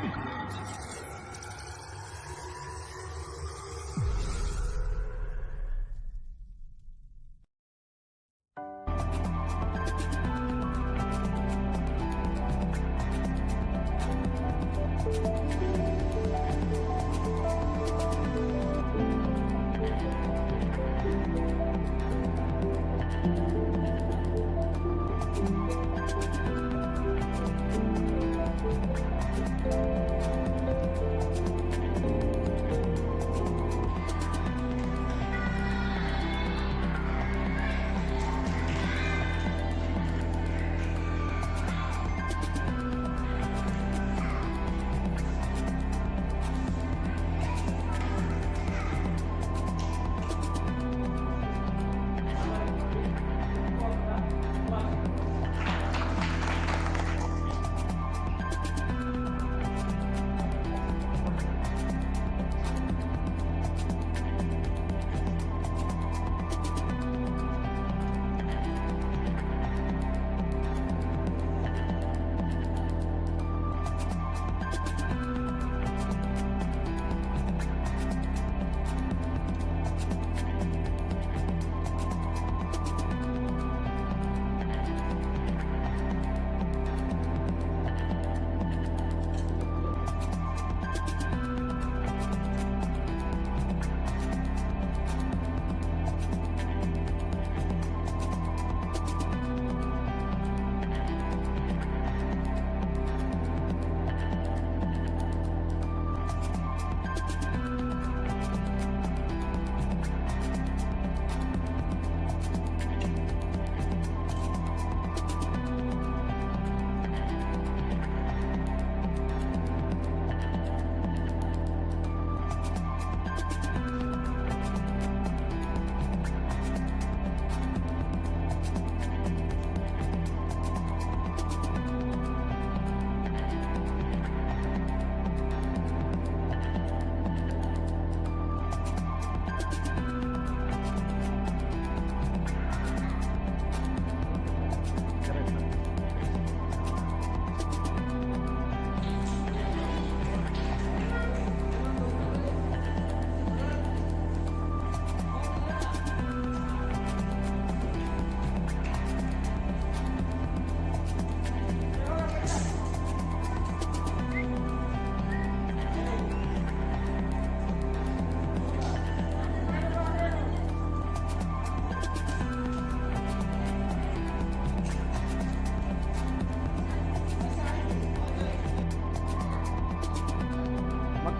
何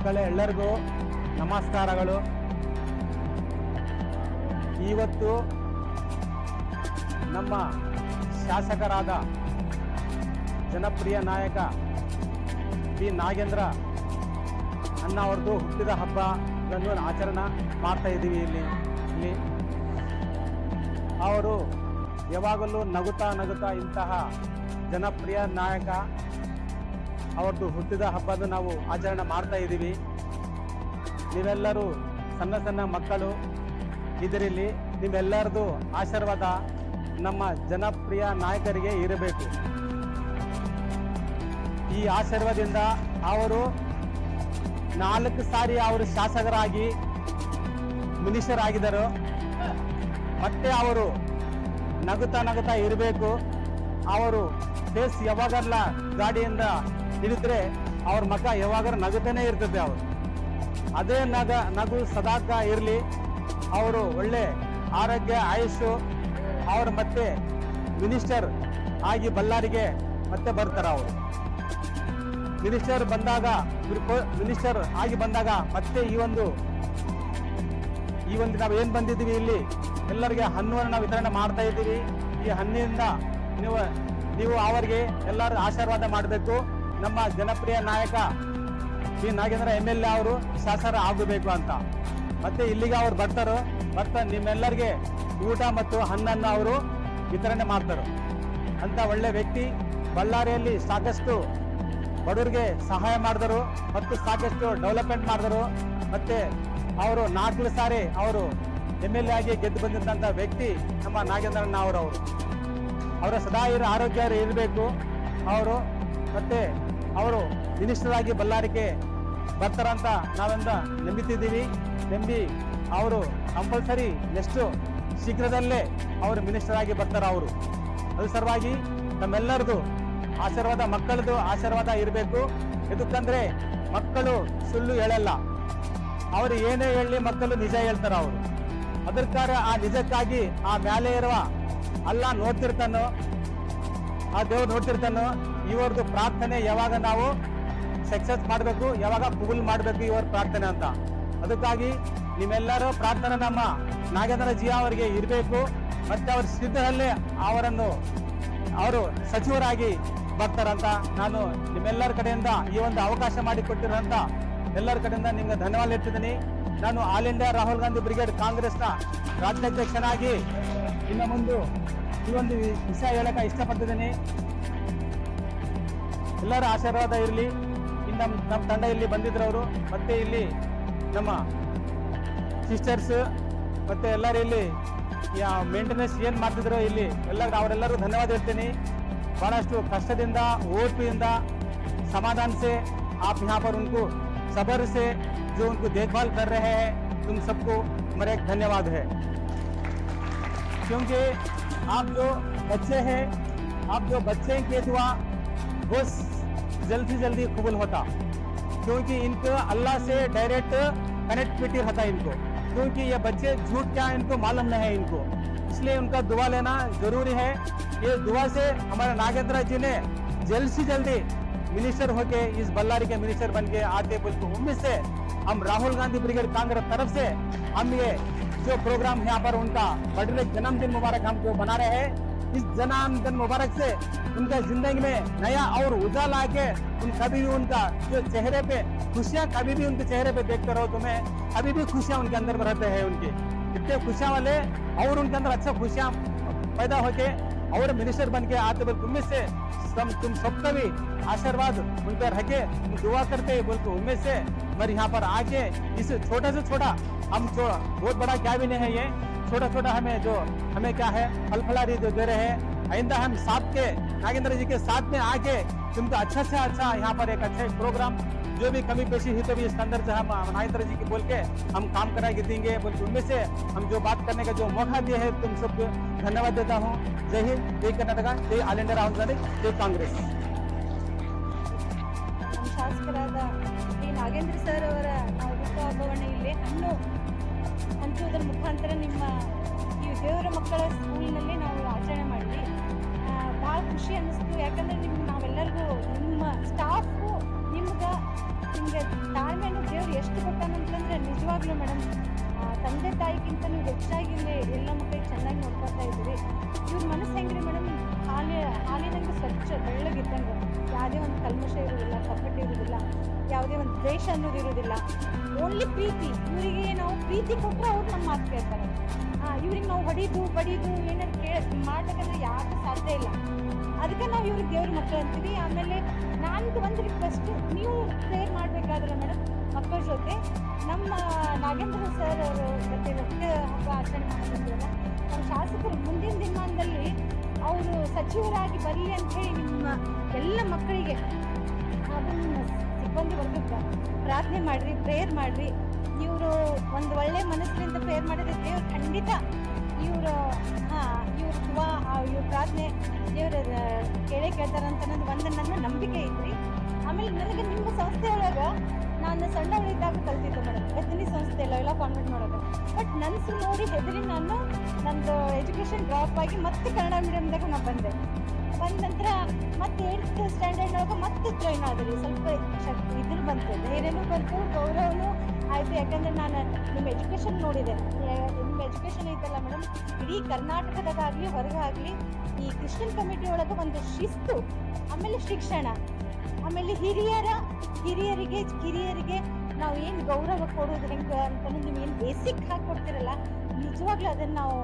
ಮಕ್ಕಳೇ ಎಲ್ಲರಿಗೂ ನಮಸ್ಕಾರಗಳು. ಇವತ್ತು ನಮ್ಮ ಶಾಸಕರಾದ ಜನಪ್ರಿಯ ನಾಯಕ ಪಿ. ನಾಗೇಂದ್ರ ಅನ್ನ ಅವ್ರದ್ದು ಹುಟ್ಟಿದ ಹಬ್ಬ ಇದನ್ನು ಆಚರಣೆ ಮಾಡ್ತಾ ಇದ್ದೀವಿ ಇಲ್ಲಿ. ಇಲ್ಲಿ. ಅವರು ಯಾವಾಗಲೂ ನಗುತ್ತಾ ನಗುತ್ತಾ ಇಂತಹ ಜನಪ್ರಿಯ ನಾಯಕ ಅವರದ್ದು ಹುಟ್ಟಿದ ಹಬ್ಬದ ನಾವು ಆಚರಣೆ ಮಾಡ್ತಾ ಇದ್ದೀವಿ. ನೀವೆಲ್ಲರೂ ಸಣ್ಣ ಸಣ್ಣ ಮಕ್ಕಳು ಇದರಲ್ಲಿ ನಿಮ್ಮೆಲ್ಲರದು ಆಶೀರ್ವಾದ ನಮ್ಮ ಜನಪ್ರಿಯ ನಾಯಕರಿಗೆ ಇರಬೇಕು. ಈ ಆಶೀರ್ವಾದದಿಂದ ಅವರು ನಾಲ್ಕು ಸಾರಿ ಅವರು ಶಾಸಕರಾಗಿ ಮಿನಿಸ್ಟರ್ ಮತ್ತೆ ಅವರು ನಗುತ್ತಾ ನಗುತ್ತಾ ಇರಬೇಕು. ಅವರು ಬೇಸ್ ಯಾವಾಗಲ್ಲ ಗಾಡಿಯಿಂದ ಇಳಿದ್ರೆ ಅವ್ರ ಮಗ ಯಾವಾಗ ನಗುತ್ತಾನೆ ಇರ್ತದೆ ಅವರು. ಅದೇ ನಗ, ನಗು ಸದಾಕ ಇರಲಿ, ಅವರು ಒಳ್ಳೆ ಆರೋಗ್ಯ ಆಯುಷು ಅವರು ಮತ್ತೆ ಮಿನಿಸ್ಟರ್ ಆಗಿ ಬಳ್ಳಾರಿಗೆ ಮತ್ತೆ ಬರ್ತಾರೆ ಅವರು. ಮಿನಿಸ್ಟರ್ ಬಂದಾಗ ಮಿನಿಸ್ಟರ್ ಆಗಿ ಬಂದಾಗ ಮತ್ತೆ ಈ ಒಂದು ಈ ಒಂದು ನಾವು ಏನು ಬಂದಿದ್ದೀವಿ ಇಲ್ಲಿ? ಎಲ್ಲರಿಗೆ ಹಣ್ಣನ್ನು ನಾವು ವಿತರಣೆ ಮಾಡ್ತಾ ಇದ್ದೀವಿ. ಈ ಹಣ್ಣಿನಿಂದ ನೀವು ನೀವು ಅವರಿಗೆ ಎಲ್ಲರೂ ಆಶೀರ್ವಾದ ಮಾಡಬೇಕು. ನಮ್ಮ ಜನಪ್ರಿಯ ನಾಯಕ Shri Nagendra M L A ಅವರು ಶಾಸಕ ಆಗಬೇಕು ಅಂತ. ಮತ್ತೆ ಇಲ್ಲಿಗೆ ಅವ್ರು ಬರ್ತಾರೋ. ಬರ್ತಾ ನಿಮ್ಮೆಲ್ಲರಿಗೆ ಊಟ ಮತ್ತು ಹಣ್ಣನ್ನು ಅವರು ವಿತರಣೆ ಮಾಡ್ತಾರೆ. ಅಂತ ಒಳ್ಳೆ ವ್ಯಕ್ತಿ ಬಳ್ಳಾರಿಯಲ್ಲಿ ಸಾಕಷ್ಟು ಬಡವರಿಗೆ ಸಹಾಯ ಮಾಡಿದರು ಮತ್ತು ಸಾಕಷ್ಟು ಡೆವಲಪ್ಮೆಂಟ್ ಮಾಡಿದರು. ಮತ್ತೆ ಅವರು ನಾಲ್ಕು ಸಾರಿ ಅವರು ಎಂ ಎಲ್ ಎ ಆಗಿ ಗೆದ್ದು ಬಂದಿದ್ದಂಥ ವ್ಯಕ್ತಿ ನಮ್ಮ ನಾಗೇಂದ್ರಣ್ಣ ಅವರು ಅವರು ಅವರ ಸದಾ ಇರೋ ಆರೋಗ್ಯ ಇರಬೇಕು. ಅವರು ಮತ್ತೆ ಅವರು ಮಿನಿಸ್ಟರ್ ಆಗಿ ಬಳ್ಳಾರಿಗೆ ಬರ್ತಾರಂತ ನಾವೆಂದ ನಂಬಿತಿದ್ದೀವಿ ನಂಬಿ ಅವರು ಕಂಪಲ್ಸರಿ ನೆಕ್ಸ್ಟ್ ಶೀಘ್ರದಲ್ಲೇ ಅವರು ಮಿನಿಸ್ಟರ್ ಆಗಿ ಬರ್ತಾರ ಅವರು. ಅದು ಸಲುವಾಗಿ ನಮ್ಮೆಲ್ಲರದು ಆಶೀರ್ವಾದ, ಮಕ್ಕಳದು ಆಶೀರ್ವಾದ ಇರಬೇಕು. ಎದಕ್ಕಂದ್ರೆ ಮಕ್ಕಳು ಸುಳ್ಳು ಹೇಳಲ್ಲ. ಅವರು ಏನೇ ಹೇಳಿ ಮಕ್ಕಳು ನಿಜ ಹೇಳ್ತಾರ ಅವರು. ಅದಕ್ಕಾರ ಆ ನಿಜಕ್ಕಾಗಿ ಆ ಮೇಲೆ ಇರುವ ಅಲ್ಲ ನೋಡ್ತಿರ್ತಾನೋ ಆ ದೇವ್ರು ನೋಡ್ತಿರ್ತಾನೋ ಇವರದು ಪ್ರಾರ್ಥನೆ ಯಾವಾಗ ನಾವು ಸಕ್ಸಸ್ ಮಾಡಬೇಕು, ಯಾವಾಗ ಕುಗುಲ್ ಮಾಡಬೇಕು ಇವರ ಪ್ರಾರ್ಥನೆ ಅಂತ. ಅದಕ್ಕಾಗಿ ನಿಮ್ಮೆಲ್ಲರೂ ಪ್ರಾರ್ಥನೆ ನಮ್ಮ ನಾಗೇಂದ್ರ ಜಿ ಅವರಿಗೆ ಇರಬೇಕು, ಮತ್ತೆ ಅವ್ರ ಸಿದ್ಧದಲ್ಲೇ ಅವರನ್ನು ಅವರು ಸಚಿವರಾಗಿ ಬರ್ತಾರಂತ ನಾನು ನಿಮ್ಮೆಲ್ಲರ ಕಡೆಯಿಂದ ಈ ಒಂದು ಅವಕಾಶ ಮಾಡಿಕೊಟ್ಟಿರೋಂಥ ಎಲ್ಲರ ಕಡೆಯಿಂದ ನಿಮ್ಗೆ ಧನ್ಯವಾದ ಹೇಳ್ತಿದ್ದೀನಿ. ನಾನು all India Rahul Gandhi brigade ಕಾಂಗ್ರೆಸ್ನ ರಾಜ್ಯಾಧ್ಯಕ್ಷನಾಗಿ ಇನ್ನು ಮುಂದೆ ಈ ಒಂದು ವಿಷಯ ಹೇಳಕ್ಕೆ ಇಷ್ಟಪಡ್ತಿದ್ದೀನಿ ಎಲ್ಲರ ಆಶೀರ್ವಾದ ಇರಲಿ ಇನ್ನು ನಮ್ಮ ನಮ್ಮ ತಂಡ ಇಲ್ಲಿ ಬಂದಿದ್ರು ಅವರು ಮತ್ತೆ ಇಲ್ಲಿ ನಮ್ಮ ಸಿಸ್ಟರ್ಸ್ ಮತ್ತೆ ಎಲ್ಲರೂ ಇಲ್ಲಿ ಮೇಂಟೆನೆನ್ಸ್ ಏನು ಮಾಡ್ತಿದ್ರು ಇಲ್ಲಿ ಎಲ್ಲ ಅವರೆಲ್ಲರೂ ಧನ್ಯವಾದ ಹೇಳ್ತೀನಿ ಬಹಳಷ್ಟು ಕಷ್ಟದಿಂದ ಓಪಿಯಿಂದ समाधान से आप यहाँ पर उनको सबर से जो उनको देखभाल कर रहे हैं, तुम सबको मेरा एक धन्यवाद है। क्योंकि आप जो बच्चे हैं, आप जो बच्चे के दुआ वो जल्दी जल्दी कबूल होता। क्योंकि इनको अल्लाह से डायरेक्ट कनेक्टिविटी रहता है इनको। क्योंकि ये बच्चे झूठ क्या इनको मालूम नहीं है इनको। इसलिए उनका दुआ लेना ज़रूरी है। ये दुआ से हमारे नागेंद्र जी ने जल्द से जल्दी मिनिस्टर होके, इस बल्लारी के मिनिस्टर बन के आते बोल के उम्मीद से हम राहुल गांधी ब्रिगेड कांग्रेस तरफ़ से हम ये जो प्रोग्राम यहाँ पर उनका बर्थडे जन्मदिन मुबारक हम जो बना रहे हैं, इस जन्मदिन मुबारक से उनका ज़िंदगी में नया और उजाला आके उन कभी भी उनका जो चेहरे पे खुशियाँ, कभी भी उनके चेहरे पे देखते रहो तुम्हें अभी भी खुशियाँ उनके अंदर में रहते हैं उनके। इतने खुशियाँ वाले और उनके अंदर अच्छा खुशियाँ पैदा होके और मिनिस्टर बन के आते बोल उम्मीद से तुम तुम सबका भी आशीर्वाद उन पर रखे दुआ करते बोल के उम्मीद से। मैं यहाँ पर आके इस छोटा से छोटा, हम जो बहुत बड़ा क्या भी नहीं है ये। छोटा छोटा हमें जो हमें क्या है? फल फलारी जो दे रहे हैं आइंदा हम साथ के नागेंद्र जी के साथ में आके तुमको अच्छा से अच्छा यहाँ पर एक अच्छा प्रोग्राम जो भी कमी पेशी हुई तो भी इसके अंदर से हम नागेंद्र जी की बोल के हम काम करा के देंगे बोल के उनमें से हम जो बात करने का जो मौका दिया है तुम सबको धन्यवाद देता हूँ जय हिंद जय कर्नाटका जय ऑल इंडिया राहुल गांधी जय कांग्रेस ನಮ್ಮ ಶಾಸಕರಾದ ಡಿ ನಾಗೇಂದ್ರ ಸರ್ ಅವರ ನಾವು ಹುಟ್ಟುಹಬ್ಬವನ್ನು ಇಲ್ಲಿ ಹಣ್ಣು ಹಂಚುವುದರ ಮುಖಾಂತರ ನಿಮ್ಮ ಈ ದೇವರ ಮಕ್ಕಳ ಸ್ಕೂಲ್ನಲ್ಲಿ ನಾವು ಆಚರಣೆ ಮಾಡಿದ್ವಿ ಭಾಳ ಖುಷಿ ಅನ್ನಿಸ್ತು. ಯಾಕಂದ್ರೆ ನಿಮ್ಗೆ ನಾವೆಲ್ಲರಿಗೂ, ನಿಮ್ಮ ಸ್ಟಾಫು ನಿಮ್ಗೆ ನಿಮಗೆ ತಾಳ್ಮೆಯನ್ನು ದೇವ್ರು ಎಷ್ಟು ಕೊಟ್ಟಾನಂತಂದ್ರೆ ನಿಜವಾಗ್ಲೂ ಮೇಡಮ್ ತಂದೆ ತಾಯಿಗಿಂತಲೂ ಹೆಚ್ಚಾಗಿ ಎಲ್ಲ ಮಕ್ಕಳಿಗೆ ಚೆನ್ನಾಗಿ ನೋಡ್ಕೊತಾ ಇದ್ದೀರಿ ಇವ್ರ ಮನಸ್ಸು ಹೆಂಗ್ರಿ ಮೇಡಮ್ ಹಾಲಿ, ಹಾಲಿನಂಗೆ ಸ್ವಚ್ಛ, ಬೆಳ್ಳಗಿದ್ದಂಗೆ. ಯಾವುದೇ ಒಂದು ಕಲ್ಮಶ ಇರೋದಿಲ್ಲ ಕಪಟ್ಟು ಇರೋದಿಲ್ಲ, ಯಾವುದೇ ಒಂದು ದ್ವೇಷ ಅನ್ನೋದು ಇರೋದಿಲ್ಲ. ಓನ್ಲಿ ಪ್ರೀತಿ. ಇವರಿಗೆ ನಾವು ಪ್ರೀತಿ ಕೊಟ್ಟರೆ ಅವ್ರು ನಮ್ಮ ಮಾತು ಕೇಳ್ತಾರೆ. ಇವ್ರಿಗೆ ನಾವು ಹೊಡೀದು ಬಡಿದು ಏನಾದ್ರು ಕೇ ಮಾಡ್ಬೇಕಂದ್ರೆ ಯಾರು ಸಾಧ್ಯ ಇಲ್ಲ. ಅದಕ್ಕೆ ನಾವು ಇವ್ರಿಗೆ ದೇವ್ರ ಮಕ್ಕಳು ಅಂತೀವಿ. ಆಮೇಲೆ ನಾನು ಒಂದು ರಿಕ್ವೆಸ್ಟ್ ನೀವು ಪ್ರೇಯರ್ ಮಾಡಬೇಕಾದ್ರೆ ಮೇಡಮ್ ಮಕ್ಕಳ ಜೊತೆ ನಮ್ಮ ನಾಗೇಂದ್ರ ಸರ್ ಅವರು ಮತ್ತೆ ರಕ್ತ ಹಬ್ಬ ಆಚರಣೆ ಮಾಡ್ತಿದ್ರಲ್ಲ ನಮ್ಮ ಶಾಸಕರು ಮುಂದಿನ ದಿನಮಾನದಲ್ಲಿ ಅವರು ಸಚಿವರಾಗಿ ಬರಲಿ ಅಂತ ಹೇಳಿ ನಿಮ್ಮ ಎಲ್ಲ ಮಕ್ಕಳಿಗೆ ಅದನ್ನು ಸಿಬ್ಬಂದಿ ವರ್ಗಕ್ಕೆ ಪ್ರಾರ್ಥನೆ ಮಾಡಿರಿ ಪ್ರೇಯರ್ ಮಾಡ್ರಿ. ಇವರು ಒಂದು ಒಳ್ಳೆ ಮನಸ್ಸಿನಿಂದ ಪ್ರೇರ್ ಮಾಡಿದ್ರೆ ದೇವ್ರು ಖಂಡಿತ ಇವರು, ಹಾಂ, ಇವ್ರ ದುವಾ ಇವ್ರ ಪ್ರಾರ್ಥನೆ ದೇವ್ರ ಕೇಳೇ ಕೇಳ್ತಾರಂತ ಅನ್ನೋದು ಒಂದು ನನ್ನ ನಂಬಿಕೆ ಐತ್ರಿ ಆಮೇಲೆ ನನಗೆ ನಿಮ್ಮ ಸಂಸ್ಥೆ ಒಳಗೆ ನಾನು ಸಣ್ಣವಳಿದ್ದಾಗ ಕಲ್ತಿದ್ದೆ ಮೇಡಮ್ ಬೆತ್ತನಿ ಸಂಸ್ಥೆ ಎಲ್ಲ ಕಾನ್ವೆಂಟ್ ಮಾಡೋದು. ಬಟ್ ನನ್ಸು ನೋಡಿ ಹೆದರಿ ನಾನು ನಂದು ಎಜುಕೇಷನ್ ಡ್ರಾಪ್ ಆಗಿ ಮತ್ತೆ ಕನ್ನಡ ಮೀಡಿಯಮ್ದಾಗ ನಾನು ಬಂದೆ. ಬಂದ ನಂತರ ಮತ್ತೆ ಏಟ್ ಸ್ಟ್ಯಾಂಡರ್ಡ್ ಒಳಗೆ ಮತ್ತೆ ಜಾಯ್ನ್ ಆದ್ರಿ. ಸ್ವಲ್ಪ ಶಕ್ತಿ ಇದ್ರ ಬಂತು, ಧೈರ್ಯನೂ ಬಂತು, ಗೌರವನೂ ಆಯಿತು, ಯಾಕಂದರೆ ನಾನು ನಿಮ್ಮ ಎಜುಕೇಷನ್ ನೋಡಿದೆ. ನಿಮ್ಮ ಎಜುಕೇಷನ್ ಐತಲ್ಲ ಮೇಡಮ್ ಇಡೀ ಕರ್ನಾಟಕದಾಗಲಿ ಹೊರಗಾಗಲಿ, ಈ ಕ್ರಿಶ್ಚಿಯನ್ ಕಮಿಟಿ ಒಳಗೆ ಒಂದು ಶಿಸ್ತು, ಆಮೇಲೆ ಶಿಕ್ಷಣ. ಆಮೇಲೆ ಹಿರಿಯರ, ಹಿರಿಯರಿಗೆ, ಕಿರಿಯರಿಗೆ ನಾವು ಏನು ಗೌರವ ಕೊಡೋದು ಹೆಂಗೆ ಅಂತಂದು ನೀವು ಏನು ಬೇಸಿಕ್ ಹಾಕಿ ಕೊಡ್ತೀರಲ್ಲ, ನಿಜವಾಗ್ಲೂ ಅದನ್ನು ನಾವು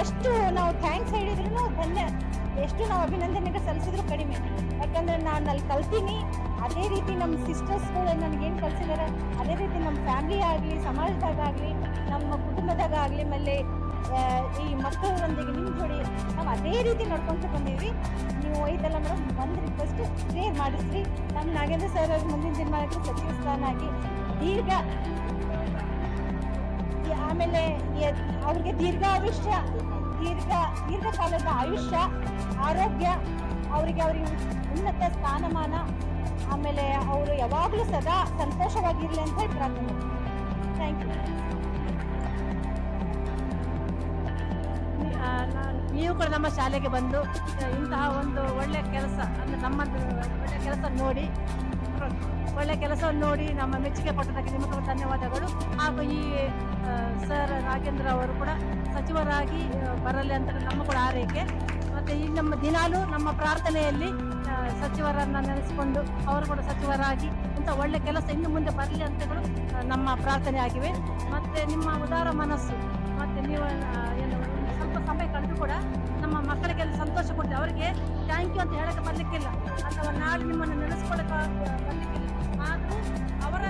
ಎಷ್ಟು ನಾವು ಥ್ಯಾಂಕ್ಸ್ ಹೇಳಿದ್ರು ಧನ್ಯ. ಎಷ್ಟು ನಾವು ಅಭಿನಂದನೆಗೆ ಸಲ್ಲಿಸಿದ್ರು ಕಡಿಮೆ. ಯಾಕಂದ್ರೆ ನಾನು ಅಲ್ಲಿ ಕಲ್ತೀನಿ. ಅದೇ ರೀತಿ ನಮ್ಮ ಸಿಸ್ಟರ್ಸ್ಗಳು ನನಗೇನು ಕಲಿಸಿದಾರೆ? ಅದೇ ರೀತಿ ನಮ್ಮ ಫ್ಯಾಮಿಲಿ ಆಗಲಿ ಸಮಾಜದಾಗಲಿ ನಮ್ಮ ಕುಟುಂಬದಾಗ ಆಗಲಿ ಆಮೇಲೆ ಈ ಮಕ್ಕಳೊಂದಿಗೆ ನಿಮ್ಮ ಜೋಡಿ ನಾವು ಅದೇ ರೀತಿ ನಡ್ಕೊಂತ ಬಂದೀವಿ ನೀವು ಹೋಯ್ತಲ್ಲ ಮೇಡಮ್ ಒಂದು ರಿಕ್ವೆಸ್ಟ್ ಕ್ಲಿಯರ್ ಮಾಡಿಸ್ರಿ. ನಮ್ಮ ನಾಗೇಂದ್ರ ಸರ್ ಅವ್ರ ಮುಂದಿನ ದಿನಮಾನಕ್ಕೆ ಸಚಿವ ಸ್ಥಾನ ಆಗಿ ದೀರ್ಘ ಆಮೇಲೆ ಅವ್ರಿಗೆ ದೀರ್ಘಾಯುಷ್ಯ ದೀರ್ಘ, ದೀರ್ಘಕಾಲದ ಆಯುಷ್ಯ, ಆರೋಗ್ಯ, ಅವರಿಗೆ ಅವರಿಗೆ ಉನ್ನತ ಸ್ಥಾನಮಾನ, ಆಮೇಲೆ ಅವರು ಯಾವಾಗಲೂ ಸದಾ ಸಂತೋಷವಾಗಿರಲಿ ಅಂತ ಪ್ರಾರ್ಥನೆ ಥ್ಯಾಂಕ್ ಯು ನೀವು ಕೂಡ ನಮ್ಮ ಶಾಲೆಗೆ ಬಂದು ಇಂತಹ ಒಂದು ಒಳ್ಳೆ ಕೆಲಸ, ಅಂದರೆ ನಮ್ಮದು ಒಳ್ಳೆಯ ಕೆಲಸ ನೋಡಿ ಒಳ್ಳೆ ಕೆಲಸವನ್ನು ನೋಡಿ ನಮ್ಮ ಮೆಚ್ಚುಗೆ ಪಟ್ಟದಕ್ಕೆ ನಿಮಗೆ ಧನ್ಯವಾದಗಳು. ಹಾಗೂ ಈ ಸರ್ ನಾಗೇಂದ್ರ ಅವರು ಕೂಡ ಸಚಿವರಾಗಿ ಬರಲಿ ಅಂತ ನಮ್ಮ ಕೂಡ ಆರೈಕೆ. ಮತ್ತು ಈ ನಮ್ಮ ದಿನಾಲೂ ನಮ್ಮ ಪ್ರಾರ್ಥನೆಯಲ್ಲಿ ಸಚಿವರನ್ನು ನೆನೆಸಿಕೊಂಡು ಅವರು ಕೂಡ ಸಚಿವರಾಗಿ ಇಂಥ ಒಳ್ಳೆ ಕೆಲಸ ಇನ್ನು ಮುಂದೆ ಬರಲಿ ಅಂತ ಆ, ನಮ್ಮ ಪ್ರಾರ್ಥನೆ ಆಗಿವೆ. ಮತ್ತು ನಿಮ್ಮ ಉದಾರ ಮನಸ್ಸು ಮತ್ತು ನೀವು ಏನು ಸ್ವಲ್ಪ ಸಮಯ ಕಂಡು ಕೂಡ ನಮ್ಮ ಮಕ್ಕಳಿಗೆಲ್ಲ ಸಂತೋಷ ಕೊಟ್ಟೆ ಅವರಿಗೆ ಥ್ಯಾಂಕ್ ಯು ಅಂತ ಹೇಳಕ್ಕೆ ಬರಲಿಕ್ಕಿಲ್ಲ. ಅಥವಾ ನಾಳೆ ನಿಮ್ಮನ್ನು ನೆನೆಸ್ಕೊಳಕ್ಕೆ ಬರಲಿಕ್ಕಿಲ್ಲ. ಆದರೂ ಅವರ